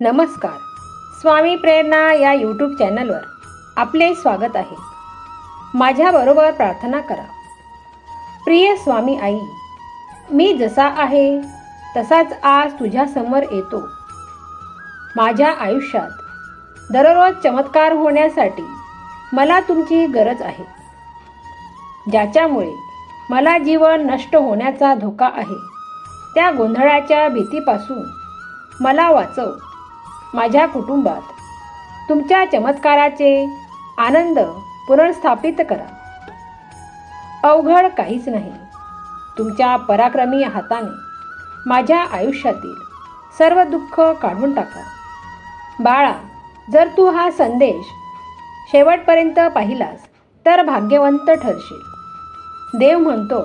नमस्कार. स्वामी प्रेरणा या यूट्यूब चॅनलवर आपले स्वागत आहे. माझ्याबरोबर प्रार्थना करा. प्रिय स्वामी आई मी जसा आहे तसाच आज तुझ्यासमोर येतो. माझ्या आयुष्यात दररोज चमत्कार होण्यासाठी मला तुमची गरज आहे. ज्याच्यामुळे मला जीवन नष्ट होण्याचा धोका आहे. त्या गोंधळाच्या भीतीपासून मला वाचव. माझ्या कुटुंबात तुमच्या चमत्काराचे आनंद पुनर्स्थापित करा. अवघड काहीच नाही. तुमच्या पराक्रमी हाताने माझ्या आयुष्यातील सर्व दुःख काढून टाका. बाळा जर तू हा संदेश शेवटपर्यंत पाहिलास तर भाग्यवंत ठरशील. देव म्हणतो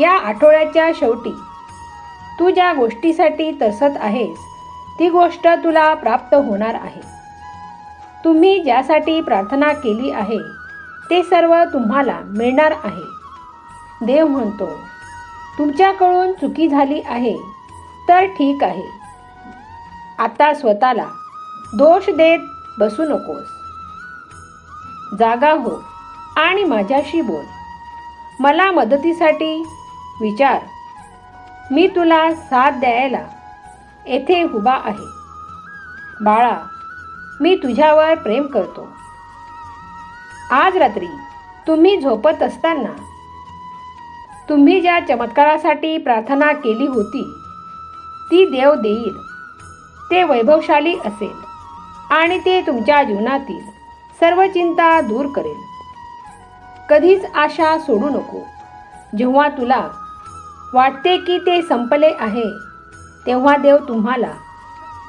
या आठवड्याच्या शेवटी तू ज्या गोष्टीसाठी तरसत आहेस ती गोष्ट तुला प्राप्त होणार आहे. तुम्ही ज्यासाठी प्रार्थना केली आहे ते सर्व तुम्हाला मिळणार आहे. देव म्हणतो तुमच्याकडून चुकी झाली आहे तर ठीक आहे. आता स्वतःला दोष देत बसू नकोस. जागा हो आणि माझ्याशी बोल. मला मदतीसाठी विचार. मी तुला साथ द्यायला येथे उभा आहे. बाळा मी तुझ्यावर प्रेम करतो. आज रात्री तुम्ही झोपत असताना तुम्ही ज्या चमत्कारासाठी प्रार्थना केली होती ती देव देईल. ते वैभवशाली असेल आणि ते तुमच्या जीवनातील सर्व चिंता दूर करेल. कधीच आशा सोडू नको. जेव्हा तुला वाटते की ते संपले आहे तेव्हा देव तुम्हाला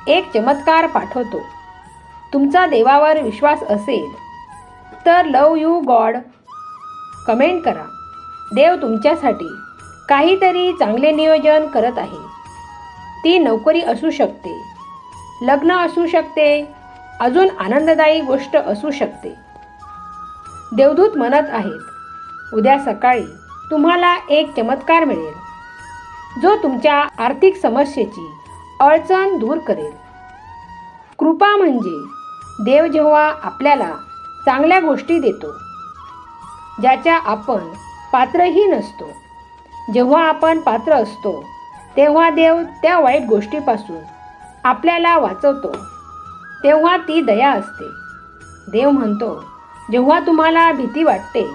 एक चमत्कार पाठवतो. तुमचा देवावर विश्वास असेल तर लव यू गॉड. कमेंट करा. देव तुमच्यासाठी काहीतरी चांगले नियोजन करत आहे. ती नोकरी असू शकते लग्न असू शकते अजून आनंददायी गोष्ट असू शकते. देवदूत म्हणत आहेत उद्या सकाळी तुम्हाला एक चमत्कार मिळेल. जो तुमच्या आर्थिक समस्येची अडचण दूर करेल. कृपा म्हणजे देव जेव्हा आपल्याला चांगल्या गोष्टी देतो ज्याच्या आपण पात्रही नसतो. जेव्हा आपण पात्र असतो तेव्हा देव त्या वाईट गोष्टीपासून आपल्याला वाचवतो. तेव्हा ती दया असते. देव म्हणतो जेव्हा तुम्हाला भीती वाटते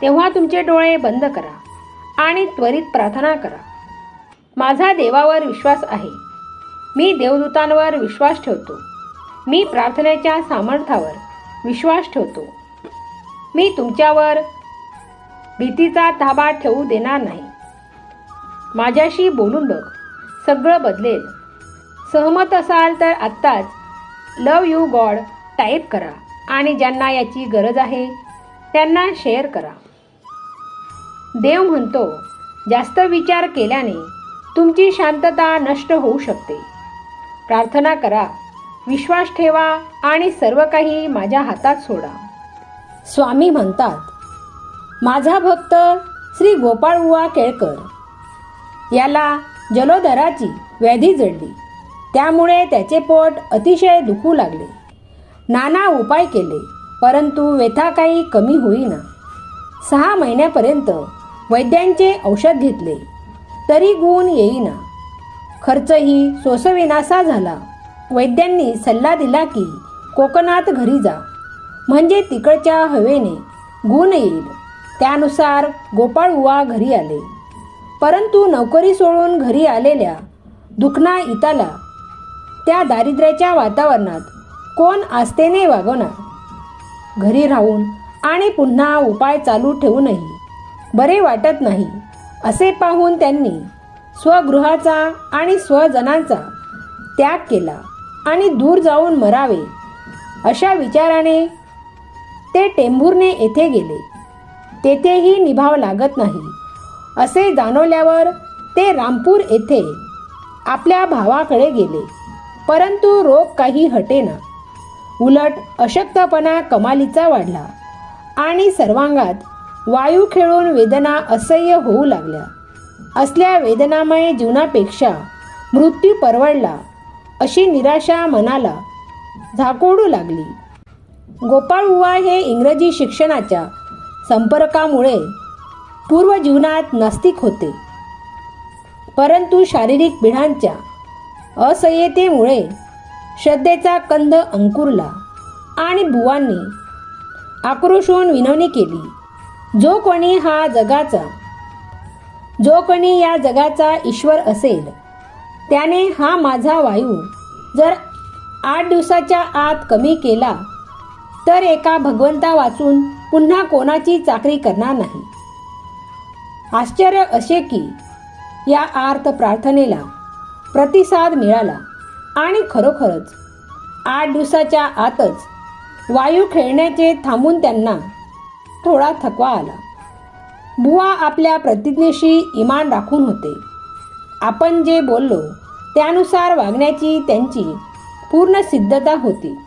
तेव्हा तुमचे डोळे बंद करा आणि त्वरित प्रार्थना करा. माझा देवावर विश्वास आहे. मी देवदूतांवर विश्वास ठेवतो. मी प्रार्थनेच्या सामर्थ्यावर विश्वास ठेवतो. मी तुमच्यावर भीतीचा ताबा ठेवू देणार नाही. माझ्याशी बोलून बघ. सगळं बदलेल. सहमत असाल तर आत्ताच लव यू गॉड टाईप करा आणि ज्यांना याची गरज आहे त्यांना शेअर करा. देव म्हणतो जास्त विचार केल्याने तुमची शांतता नष्ट होऊ शकते. प्रार्थना करा. विश्वास ठेवा आणि सर्व काही माझ्या हातात सोडा. स्वामी म्हणतात माझा भक्त श्री गोपाळ उवा केळकर. याला जलोदराची व्याधी जडली. त्यामुळे त्याचे पोट अतिशय दुखू लागले. नाना उपाय केले परंतु व्यथा काही कमी होईना. सहा महिन्यापर्यंत वैद्यांचे औषध घेतले. तरी गुण येईना. खर्चही सोसविनासा झाला. वैद्यांनी सल्ला दिला की कोकणात घरी जा. म्हणजे तिकडच्या हवेने गुण येईल. त्यानुसार गोपाळ उवा घरी आले. परंतु नोकरी सोडून घरी आलेल्या दुखना इताला त्या दारिद्र्याच्या वातावरणात कोण आस्थेने वागवणार? घरी राहून आणि पुन्हा उपाय चालू ठेवूनही बरे वाटत नाही. असे पाहून त्यांनी स्वगृहाचा आणि स्वजनांचा त्याग केला आणि दूर जाऊन मरावे. अशा विचाराने ते टेंभूरने येथे गेले. तेथेही निभाव लागत नाही. असे जाणवल्यावर ते रामपूर येथे आपल्या भावाकडे गेले. परंतु रोग काही हटेना. उलट अशक्तपणा कमालीचा वाढला आणि सर्वांगात वायू खेळून वेदना असह्य होऊ लागल्या. असल्या वेदनामय जीवनापेक्षा मृत्यू परवडला अशी निराशा मनाला झाकोडू लागली. गोपाळबुवा हे इंग्रजी शिक्षणाच्या संपर्कामुळे पूर्व जीवनात नास्तिक होते. परंतु शारीरिक पिढांच्या असह्यतेमुळे श्रद्धेचा कंद अंकुरला आणि बुवांनी आक्रोशून विनवणी केली. जो कोणी हा जगाचा जो कोणी या जगाचा ईश्वर असेल त्याने हा माझा वायू जर आठ दिवसाच्या आत कमी केला तर एका भगवंता वाचून पुन्हा कोणाची चाकरी करणार नाही. आश्चर्य असे की या आर्त प्रार्थनेला प्रतिसाद मिळाला आणि खरोखरच आठ दिवसाच्या आतच वायू खेळण्याचे थांबून त्यांना थोडा थकवा आला. बुवा आपल्या प्रतिज्ञेशी इमान राखून होते. आपण जे बोललो त्यानुसार वागण्याची त्यांची पूर्ण सिद्धता होती.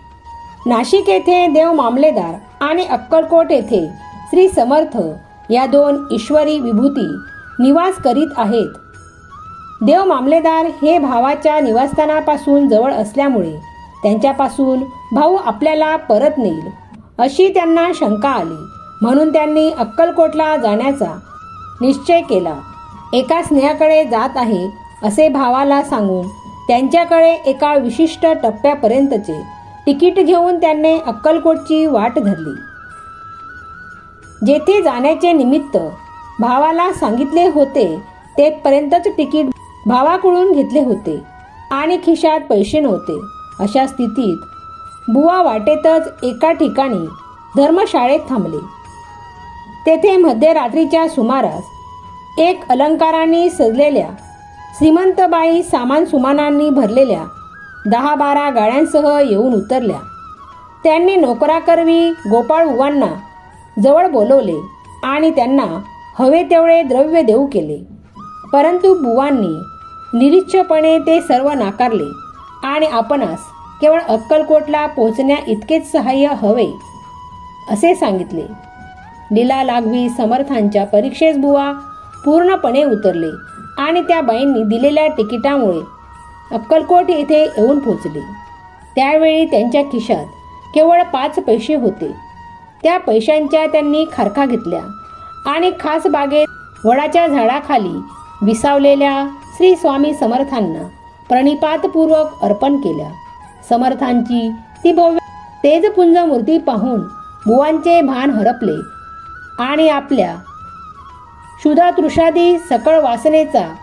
नाशिक येथे देव मामलेदार आणि अक्कलकोट येथे श्री समर्थ या दोन ईश्वरी विभूती निवास करीत आहेत. देव मामलेदार हे भावाच्या निवासस्थानापासून जवळ असल्यामुळे त्यांच्यापासून भाऊ आपल्याला परत नेईल अशी त्यांना शंका आली. म्हणून त्यांनी अक्कलकोटला जाण्याचा निश्चय केला. एका स्नेहाकडे जात आहे असे भावाला सांगून त्यांच्याकडे एका विशिष्ट टप्प्यापर्यंतचे तिकीट घेऊन त्यांनी अक्कलकोटची वाट धरली. जेथे जाण्याचे निमित्त भावाला सांगितले होते तेपर्यंतच तिकीट भावाकडून घेतले होते आणि खिशात पैसे नव्हते. अशा स्थितीत बुवा वाटेतच एका ठिकाणी धर्मशाळेत थांबले. तेथे मध्यरात्रीच्या सुमारास एक अलंकाराने सजलेल्या श्रीमंतबाई सामान सुमानांनी भरलेल्या दहा बारा गाड्यांसह येऊन उतरल्या. त्यांनी नोकराकरवी गोपाळ बुवांना जवळ बोलवले आणि त्यांना हवे तेवढे द्रव्य देऊ केले. परंतु बुवांनी निरीच्छपणे ते सर्व नाकारले आणि आपणास केवळ अक्कलकोटला पोहोचण्या इतकेच सहाय्य हवे असे सांगितले. लीला लागवी समर्थांच्या परीक्षेस बुवा पूर्णपणे उतरले आणि त्या बाईंनी दिलेल्या तिकिटामुळे अक्कलकोट येथे येऊन पोचले. त्यावेळी त्यांच्या खिशात केवळ पाच पैसे होते. त्या पैशांच्या त्यांनी खारखा घेतल्या आणि खास बागेत वडाच्या झाडाखाली विसावलेल्या श्री स्वामी समर्थांना प्रणिपातपूर्वक अर्पण केल्या. समर्थांची ती भव्य तेजपुंज मूर्ती पाहून बुवांचे भान हरपले आणि आपल्या क्षुधातृषादी सकळ वासनेचा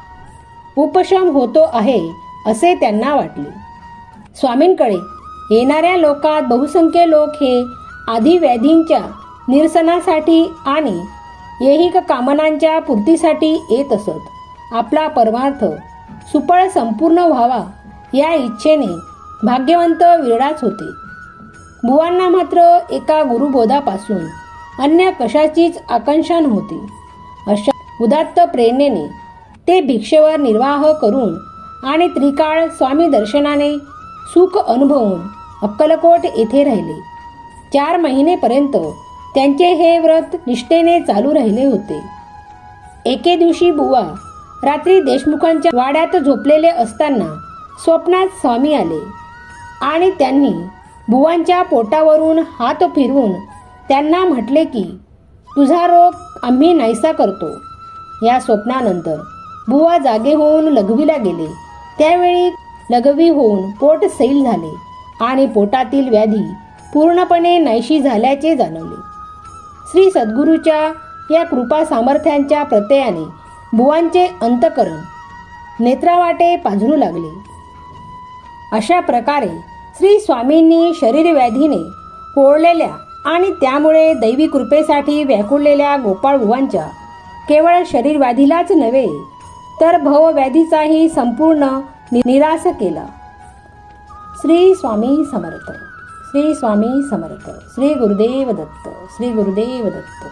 उपशम होतो आहे असे त्यांना वाटले. स्वामींकडे येणाऱ्या लोकात बहुसंख्य लोक हे आधी व्याधींच्या निरसनासाठी आणि ऐहिक कामनांच्या पूर्तीसाठी येत असत. आपला परमार्थ सुपळ संपूर्ण व्हावा या इच्छेने भाग्यवंत विरडाच होते. बुवांना मात्र एका गुरुबोधापासून अन्य कशाचीच आकांक्षा नव्हती. अशा उदात्त प्रेरणेने ते भिक्षेवर निर्वाह करून आणि त्रिकाळ स्वामी दर्शनाने सुख अनुभवून अक्कलकोट येथे राहिले. चार महिनेपर्यंत त्यांचे हे व्रत निष्ठेने चालू राहिले होते. एके दिवशी बुवा रात्री देशमुखांच्या वाड्यात झोपलेले असताना स्वप्नात स्वामी आले आणि त्यांनी बुवांच्या पोटावरून हात फिरवून त्यांना म्हटले की तुझा रोग आम्ही नाहीसा करतो. या स्वप्नानंतर बुवा जागे होऊन लघवीला गेले. त्यावेळी लघवी होऊन पोट सैल झाले आणि पोटातील व्याधी पूर्णपणे नाहीशी झाल्याचे जाणवले. श्री सद्गुरूच्या या कृपा सामर्थ्यांच्या प्रत्ययाने बुवांचे अंतकरण नेत्रावाटे पाझरू लागले. अशा प्रकारे श्री स्वामींनी शरीरव्याधीने कोळलेल्या आणि त्यामुळे दैवी कृपेसाठी व्याकुळलेल्या गोपाळ बुवांच्या केवळ शरीरव्याधीलाच नव्हे तर भवव्याधीचाही संपूर्ण निरास निराश केला. श्री स्वामी समर्थ श्री स्वामी समर्थ श्री गुरुदेव दत्त श्री गुरुदेव दत्त.